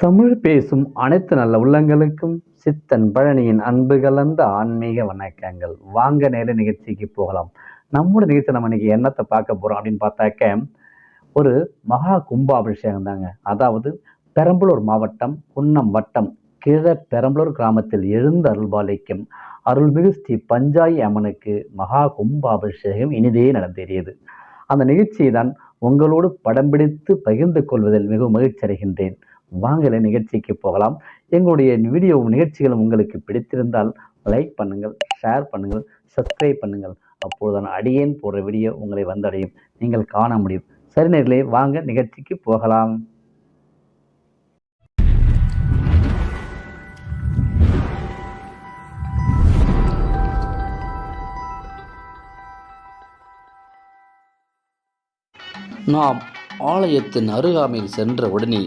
தமிழ் பேசும் அனைத்து நல்ல உள்ளங்களுக்கும் சித்தன் பழனியின் அன்பு கலந்த ஆன்மீக வணக்கங்கள். வாங்க நேர நிகழ்ச்சிக்கு போகலாம். நம்மளோட நிகழ்ச்சி நம்ம இன்னைக்கு என்னத்தை பார்க்க போறோம் அப்படின்னு பார்த்தாக்க ஒரு மகா கும்பாபிஷேகம் தாங்க. அதாவது பெரம்பலூர் மாவட்டம் குன்னம் வட்டம் கிழ பெரம்பலூர் கிராமத்தில் எழுந்த அருள்பாலிக்கும் அருள்மிகு ஸ்ரீ பஞ்சாயி அம்மனுக்கு மகா கும்பாபிஷேகம் இனிதே நடந்தேறியது. அந்த நிகழ்ச்சியை தான் உங்களோடு படம் பிடித்து பகிர்ந்து கொள்வதில் மிகவும் மகிழ்ச்சி அடைகின்றேன். வாங்கலை நிகழ்ச்சிக்கு போகலாம். எங்களுடைய வீடியோ நிகழ்ச்சிகளும் உங்களுக்கு பிடித்திருந்தால் லைக் பண்ணுங்கள் ஷேர் பண்ணுங்கள் சப்ஸ்கிரைப் பண்ணுங்கள். அப்போதுதான் அடியேன் போடுற வீடியோ உங்களை வந்தடையும். நீங்கள் காண முடியும். சரி நேர்களே வாங்க நிகழ்ச்சிக்கு போகலாம். நாம் ஆலயத்தின் அருகாமையில் சென்ற உடனே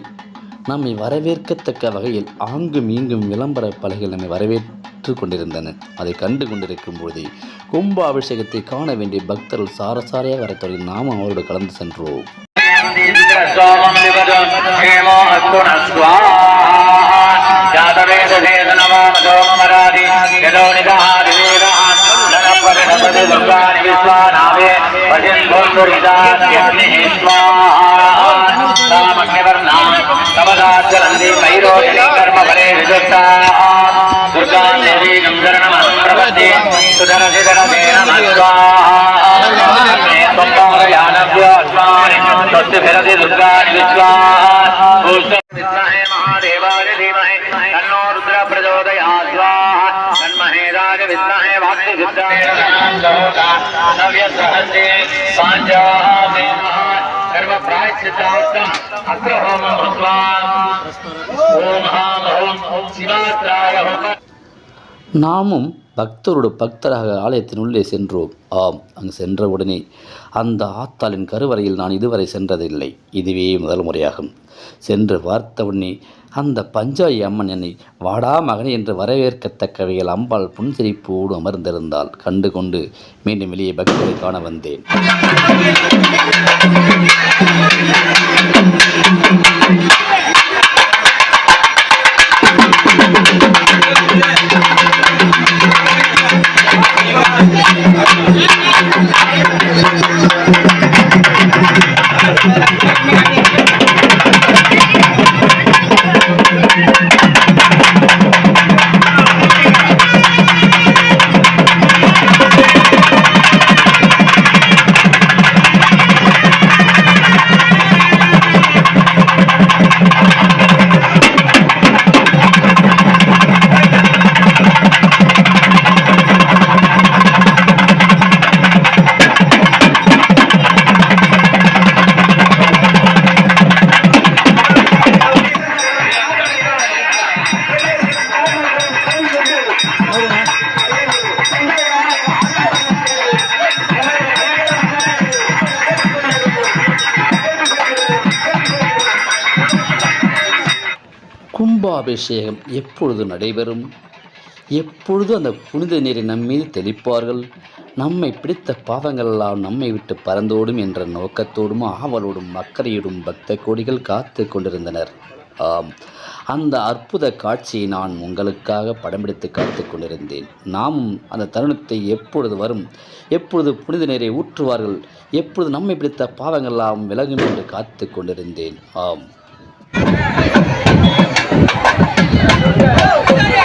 நம்மை வரவேற்கத்தக்க வகையில் ஆங்கும் இங்கும் விளம்பர பலகைகள் நம்மை வரவேற்று கொண்டிருந்தன. அதை கண்டு கொண்டிருக்கும் போதே கும்பாபிஷேகத்தை காண வேண்டிய பக்தர்கள் சாரசாரையாக வரத் தொடங்கி நாம் அவரோடு கலந்து சென்றோம். सोमं ज्वलन्ति वैरोहिणी कर्मफले विदुषाः दुर्गां देवी गङ्गरणमः प्रपद्ये। सुधरसिधरमे नमः स्वाहायानव्योऽस्मानि दुर्गाणि विश्वाः महादेवाय धीमहि तन्नो रुद्र प्रचोदयात् स्वाहा तन्महे राजविद्महे भक्तिसिद्धाय नव्यसहस्रे पाञ्चामे सर्वप्रायश्चित्तार्थम् अत्र होमं भूत्वा ॐ हां ॐ शिवात्राय होमः நாமும் பக்தரோடு பக்தராக ஆலயத்தின் உள்ளே சென்றோம் ஆம் அங்கு சென்றவுடனே அந்த ஆத்தாளின் கருவறையில் நான் இதுவரை சென்றதில்லை இதுவே முதல் முறையாகும் சென்று பார்த்தவுடனே அந்த பஞ்சாயி அம்மன் என்னை வாடா மகனே என்று வரவேற்கத்தக்க வகையில் அம்பாள் புன்சிரிப்போடு அமர்ந்திருந்தால் கண்டு கொண்டு மீண்டும் வெளியே பக்தரை காண வந்தேன் கும்பாபிஷேகம் எப்பொழுது நடைபெறும்? எப்பொழுது அந்த புனித நீரை நம்மீது தெளிப்பார்கள்? நம்மை பிடித்த பாவங்களெல்லாம் நம்மை விட்டு பறந்தோடும் என்ற நோக்கத்தோடும் ஆவலோடும் அக்கறையோடும் பக்த கோடிகள் காத்து கொண்டிருந்தனர். ஆம் அந்த அற்புத காட்சியை நான் உங்களுக்காக படம் பிடித்து காத்து கொண்டிருந்தேன். நாமும் அந்த தருணத்தை எப்பொழுது வரும்? எப்பொழுது புனித நீரை ஊற்றுவார்கள்? எப்பொழுது நம்மை பிடித்த பாவங்களெல்லாம் விலகும் என்று காத்து கொண்டிருந்தேன். ஆம். Oh,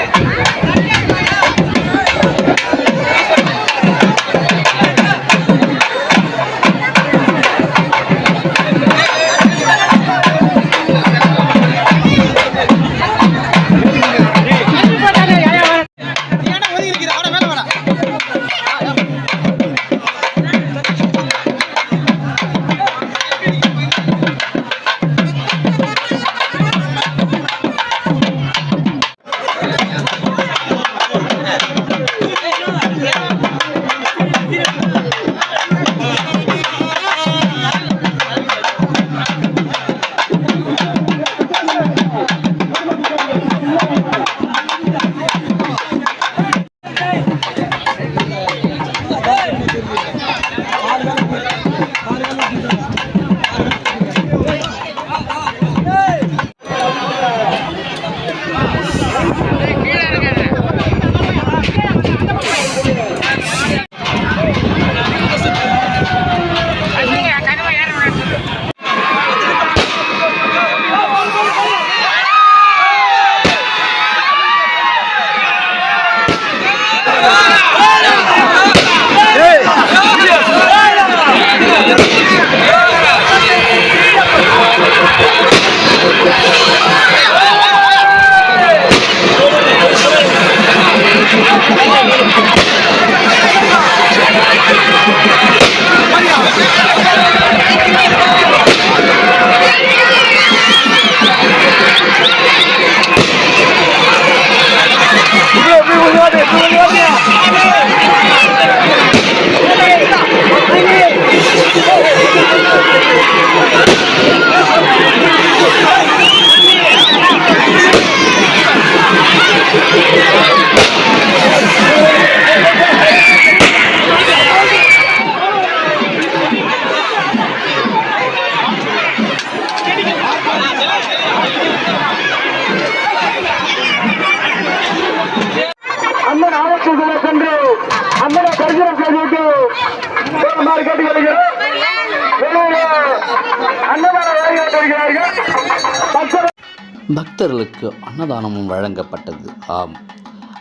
பக்தர்களுக்கு அன்னதானமும் வழங்கப்பட்டது. ஆம்.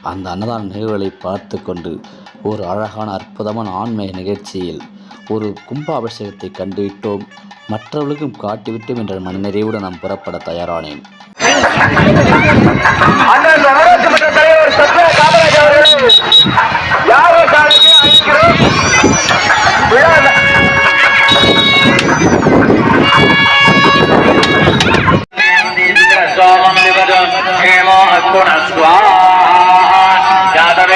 அந்த அன்னதான நிகழ்வுகளை பார்த்து கொண்டு ஒரு அழகான அற்புதமான ஆன்மீக நிகழ்ச்சியில் ஒரு கும்பாபிஷேகத்தை கண்டுவிட்டோம். மற்றவர்களுக்கும் காட்டிவிட்டோம் என்ற மனநிறைவுடன் நான் புறப்பட தயாரானேன். அண்ணன் தலைவர்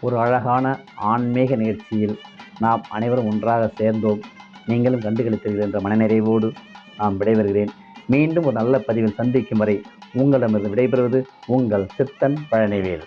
ஒரு அழகான ஆன்மீக நிகழ்ச்சியில் நாம் அனைவரும் ஒன்றாக சேர்ந்தோம். நீங்களும் கண்டுகளித்தீர்கள் என்ற மனநிறைவோடு நான் விடைபெறுகிறேன். மீண்டும் ஒரு நல்ல பதிவில் சந்திக்கும் வரை உங்களிடமிருந்து விடைபெறுவது உங்கள் சித்தன் பழனிவேல்.